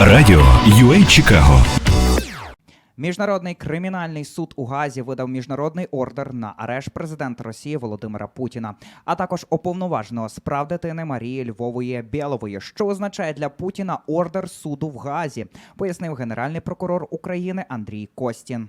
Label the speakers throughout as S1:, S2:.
S1: Радіо UA Чикаго
S2: Міжнародний кримінальний суд у Газі видав міжнародний ордер на арешт президента Росії Володимира Путіна, а також уповноваженого справ дитини Марії Львової Білової, що означає для Путіна ордер суду в Газі, пояснив генеральний прокурор України Андрій Костін.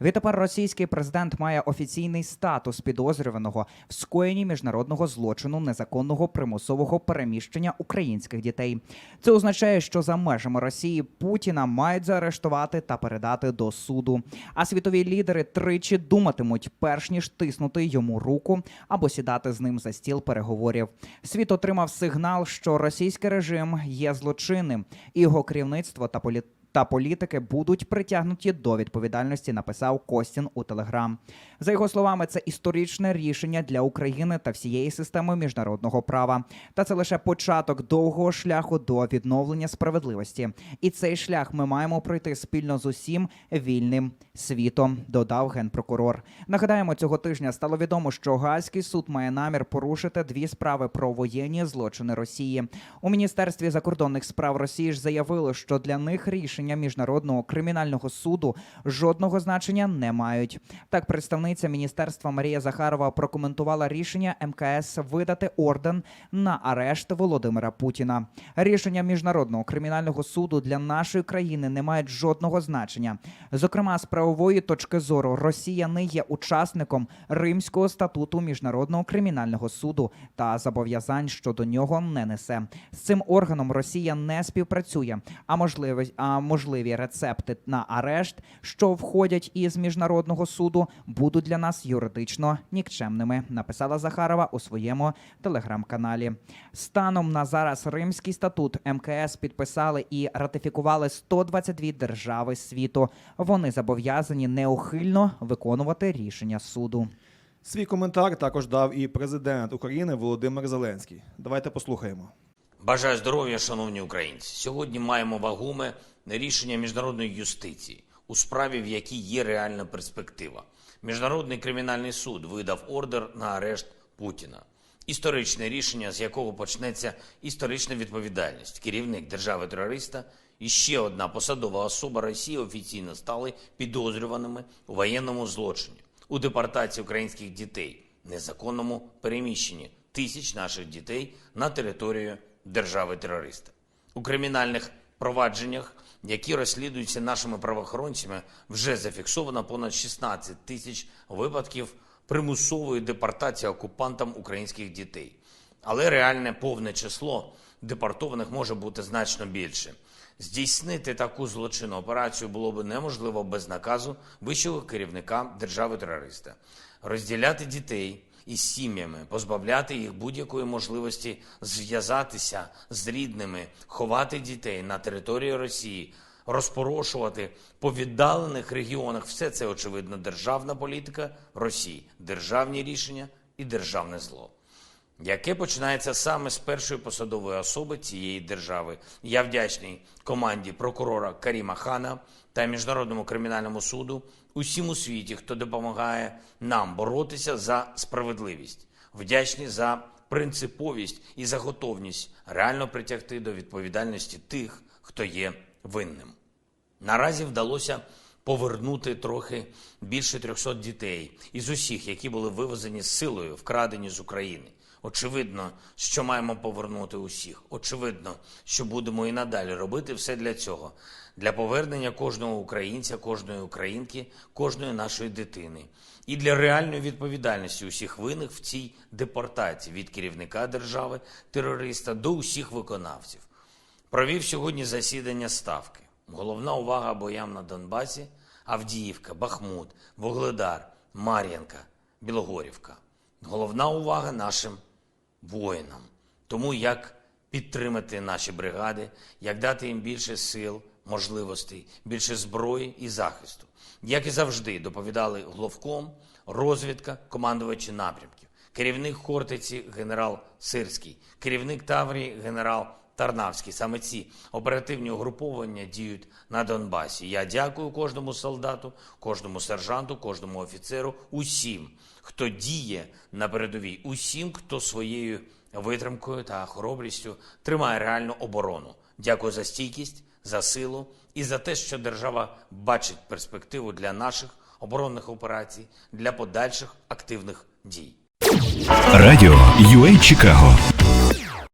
S2: Відтепер російський президент має офіційний статус підозрюваного в скоєнні міжнародного злочину незаконного примусового переміщення українських дітей. Це означає, що за межами Росії Путіна мають заарештувати та передати до суду. А світові лідери тричі думатимуть, перш ніж тиснути йому руку або сідати з ним за стіл переговорів. Світ отримав сигнал, що російський режим є злочинним, і його керівництво та політика та політики будуть притягнуті до відповідальності, написав Костін у Телеграм. За його словами, це історичне рішення для України та всієї системи міжнародного права. Та це лише початок довгого шляху до відновлення справедливості. І цей шлях ми маємо пройти спільно з усім вільним світом, додав генпрокурор. Нагадаємо, цього тижня стало відомо, що Гаазький суд має намір порушити дві справи про воєнні злочини Росії. У міністерстві закордонних справ Росії ж заявили, що для них рішення міжнародного кримінального суду жодного значення не мають. Так, представниця міністерства Марія Захарова прокоментувала рішення МКС видати орден на арешт Володимира Путіна. Рішення міжнародного кримінального суду для нашої країни не мають жодного значення. Зокрема, з правової точки зору Росія не є учасником Римського статуту міжнародного кримінального суду та зобов'язань щодо нього не несе. З цим органом Росія не співпрацює. А можливі, а можливі рецепти на арешт, що входять із міжнародного суду, будуть для нас юридично нікчемними. Написала Захарова у своєму телеграм-каналі. Станом на зараз Римський статут МКС підписали і ратифікували 122 держави світу. Вони зобов'язані неухильно виконувати рішення суду.
S3: Свій коментар також дав і президент України Володимир Зеленський. Давайте послухаємо.
S4: Бажаю здоров'я, шановні українці. Сьогодні маємо вагоме рішення міжнародної юстиції у справі, в якій є реальна перспектива. Міжнародний кримінальний суд видав ордер на арешт Путіна. Історичне рішення, з якого почнеться історична відповідальність. Керівник держави-терориста і ще одна посадова особа Росії офіційно стали підозрюваними у воєнному злочині, у депортації українських дітей, незаконному переміщенні тисяч наших дітей на територію держави-терориста. У кримінальних провадженнях, які розслідуються нашими правоохоронцями, вже зафіксовано понад 16 тисяч випадків примусової депортації окупантам українських дітей. Але реальне повне число депортованих може бути значно більше. Здійснити таку злочинну операцію було б неможливо без наказу вищого керівника держави-терориста. Розділяти дітей із сім'ями, позбавляти їх будь-якої можливості зв'язатися з рідними, ховати дітей на території Росії, розпорошувати по віддалених регіонах. Все це очевидно державна політика Росії, державні рішення і державне зло. Яке починається саме з першої посадової особи цієї держави. Я вдячний команді прокурора Каріма Хана та Міжнародному кримінальному суду, усім у світі, хто допомагає нам боротися за справедливість. Вдячний за принциповість і за готовність реально притягти до відповідальності тих, хто є винним. Наразі вдалося повернути трохи більше 300 дітей із усіх, які були вивезені з силою, вкрадені з України. Очевидно, що маємо повернути усіх. Очевидно, що будемо і надалі робити все для цього, для повернення кожного українця, кожної українки, кожної нашої дитини, і для реальної відповідальності усіх винних в цій депортації від керівника держави, терориста до усіх виконавців. Провів сьогодні засідання ставки. Головна увага боям на Донбасі, Авдіївка, Бахмут, Вугледар, Мар'янка, Білогорівка. Головна увага нашим воїнам. Тому як підтримати наші бригади, як дати їм більше сил, можливостей, більше зброї і захисту. Як і завжди, доповідали головком, розвідка, командувачі напрямків, керівник Хортиці генерал Сирський, керівник Таврії генерал Тарнавський. Саме ці оперативні угруповання діють на Донбасі. Я дякую кожному солдату, кожному сержанту, кожному офіцеру, усім, хто діє на передовій, усім, хто своєю витримкою та хоробрістю тримає реальну оборону. Дякую за стійкість, за силу і за те, що держава бачить перспективу для наших оборонних операцій, для подальших активних дій.
S1: Радіо UA Чикаго